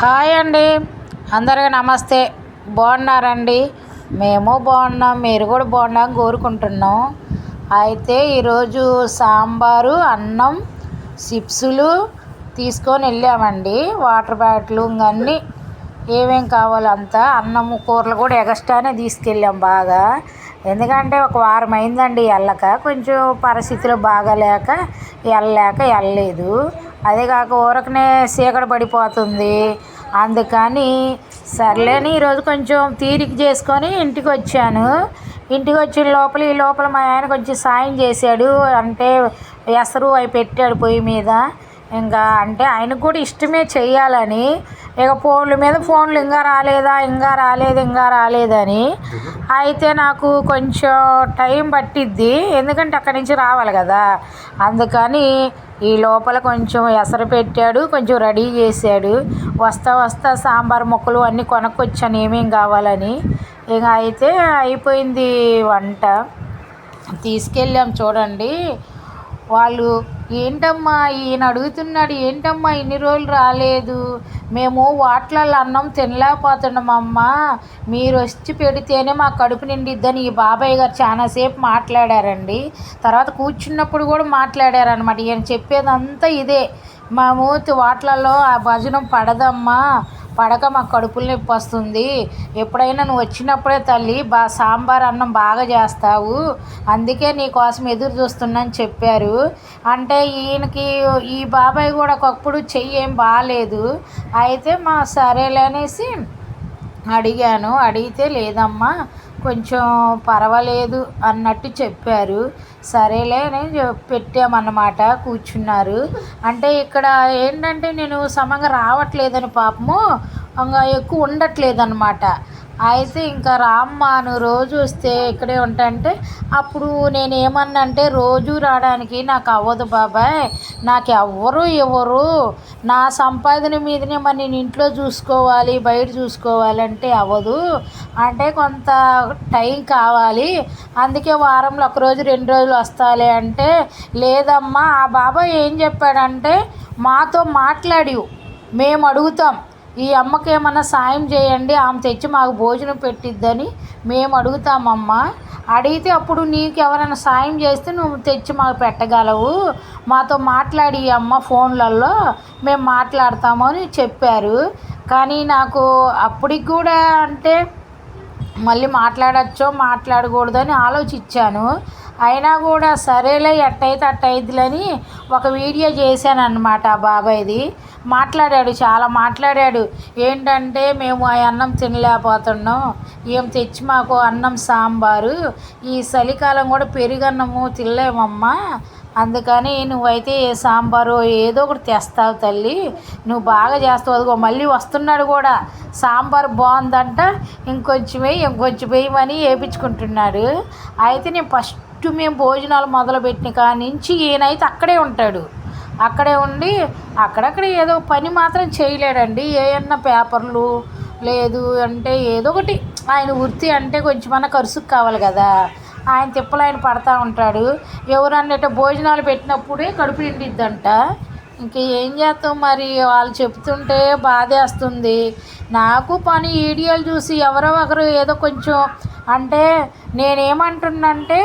Hi అండి. అందరికీ నమస్తే. బాగున్నారండి? మేము బాగున్నాం మీరు కూడా బాగున్నాం కోరుకుంటున్నాం. అయితే ఈరోజు సాంబారు అన్నం చిప్సులు తీసుకొని వెళ్ళామండి. వాటర్ బాటిల్ ఇంకన్నీ ఏమేం కావాలో అంతా అన్నము కూరలు కూడా ఎగస్ట్రానే తీసుకెళ్ళాం బాగా. ఎందుకంటే ఒక వారం అయిందండి వెళ్ళక. కొంచెం పరిస్థితులు బాగాలేక వెళ్ళలేక వెళ్ళలేదు. అదే కాక ఊరకనే చీకటి పడిపోతుంది. అందుకని సర్లేని ఈరోజు కొంచెం తీరిక చేసుకొని ఇంటికి వచ్చాను. ఇంటికి వచ్చిన లోపల ఈ లోపల మా ఆయన కొంచెం సాయం చేశాడు. అంటే ఎసరు అవి పెట్టాడు పొయ్యి మీద. ఇంకా అంటే ఆయనకు కూడా ఇష్టమే చెయ్యాలని. ఇక ఫోన్ల మీద ఫోన్లు ఇంకా రాలేదా ఇంకా రాలేదు ఇంకా రాలేదని. అయితే నాకు కొంచెం టైం పట్టిద్ది. ఎందుకంటే అక్కడి నుంచి రావాలి కదా. అందుకని ఈ లోపల కొంచెం ఎసరు పెట్టాడు కొంచెం రెడీ చేశాడు. వస్తా వస్తా సాంబార్ ముక్కలు అన్నీ కొనుక్కొచ్చాను ఏమేం కావాలని. ఇక అయితే అయిపోయింది వంట. తీసుకెళ్ళాం చూడండి. వాళ్ళు ఏంటమ్మా ఈయన అడుగుతున్నాడు ఏంటమ్మా ఇన్ని రోజులు రాలేదు మేము వాట్లల్లో అన్నం తినలేకపోతున్నామమ్మా మీరు వచ్చి పెడితేనే మా కడుపు నిండిద్దని ఈ బాబాయ్ గారు చాలాసేపు మాట్లాడారండి. తర్వాత కూర్చున్నప్పుడు కూడా మాట్లాడారనమాట ఈయన చెప్పేదంతా ఇదే మా మూతి ఆ భజనం పడదమ్మా పడక మాకు కడుపులు నొప్పి వస్తుంది. ఎప్పుడైనా నువ్వు వచ్చినప్పుడే తల్లి బా సాంబార్ అన్నం బాగా చేస్తావు. అందుకే నీ కోసం ఎదురు చూస్తున్నాను చెప్పారు. అంటే ఈయనకి ఈ బాబాయ్ కూడా ఒకప్పుడు చెయ్యి ఏం బాగాలేదు అయితే మా సరేలే అనేసి అడిగాను. అడిగితే లేదమ్మా కొంచెం పర్వాలేదు అన్నట్టు చెప్పారు. సరేలే అని పెట్టామన్నమాట కూర్చున్నారు. అంటే ఇక్కడ ఏంటంటే నేను సమంగా రావట్లేదని పాపము ఇంకా ఎక్కువ ఉండట్లేదన్నమాట. అయితే ఇంకా రామ్మ నువ్వు రోజు వస్తే ఇక్కడే ఉంటాంటే అప్పుడు నేను ఏమన్నా అంటే రోజు రావడానికి నాకు అవ్వదు బాబాయ్ నాకు ఎవ్వరు ఇవ్వరు. నా సంపాదన మీదనే మరి నేను ఇంట్లో చూసుకోవాలి బయట చూసుకోవాలంటే అవ్వదు. అంటే కొంత టైం కావాలి. అందుకే వారంలో ఒకరోజు రెండు రోజులు వస్తాలే అంటే లేదమ్మా ఆ బాబాయ్ ఏం చెప్పాడంటే మాతో మాట్లాడి మేము అడుగుతాం. ఈ అమ్మకి ఏమన్నా సాయం చేయండి ఆమె తెచ్చి మాకు భోజనం పెట్టిద్దని మేము అడుగుతామమ్మా. అడిగితే అప్పుడు నీకు ఎవరైనా సాయం చేస్తే నువ్వు తెచ్చి మాకు పెట్టగలవు. మాతో మాట్లాడి అమ్మ ఫోన్లలో మేము మాట్లాడతాము అని చెప్పారు. కానీ నాకు అప్పటికి కూడా అంటే మళ్ళీ మాట్లాడచ్చో మాట్లాడకూడదని ఆలోచించాను. అయినా కూడా సరేలే ఎట్టయితే అట్టయిద్దులని ఒక వీడియో చేశాను అనమాట ఆ బాబాయ్ది. మాట్లాడాడు చాలా మాట్లాడాడు. ఏంటంటే మేము ఆ అన్నం తినలేకపోతున్నాం. ఏం తెచ్చి మాకు అన్నం సాంబారు. ఈ చలికాలం కూడా పెరుగన్నము తినలేమమ్మా. అందుకని నువ్వైతే ఏ సాంబారు ఏదో ఒకటి తెస్తావు తల్లి. నువ్వు బాగా చేస్తావు. అదిగో మళ్ళీ వస్తున్నాడు కూడా. సాంబార్ బాగుందంట. ఇంకొంచెం వేయి ఇంకొంచెం వేయమని వేయించుకుంటున్నాడు అయితే నేను ఫస్ట్ మేము భోజనాలు మొదలుపెట్టిన కాడి నుంచి ఈయనైతే అక్కడే ఉంటాడు. అక్కడే ఉండి అక్కడక్కడ ఏదో పని మాత్రం చేయలేడండి. ఏమన్నా పేపర్లు లేదు అంటే ఏదో ఒకటి. ఆయన వృత్తి అంటే కొంచెమన్నా ఖర్చుకు కావాలి కదా. ఆయన తిప్పలు ఆయన పడతా ఉంటాడు. ఎవరన్నట్టు భోజనాలు పెట్టినప్పుడే కడుపు నిండిద్దంట. ఇంక ఏం చేస్తాం మరి? వాళ్ళు చెప్తుంటే బాధేస్తుంది. నాకు పని వీడియోలు చూసి ఎవరో ఒకరు ఏదో కొంచెం అంటే నేనేమంటున్నంటే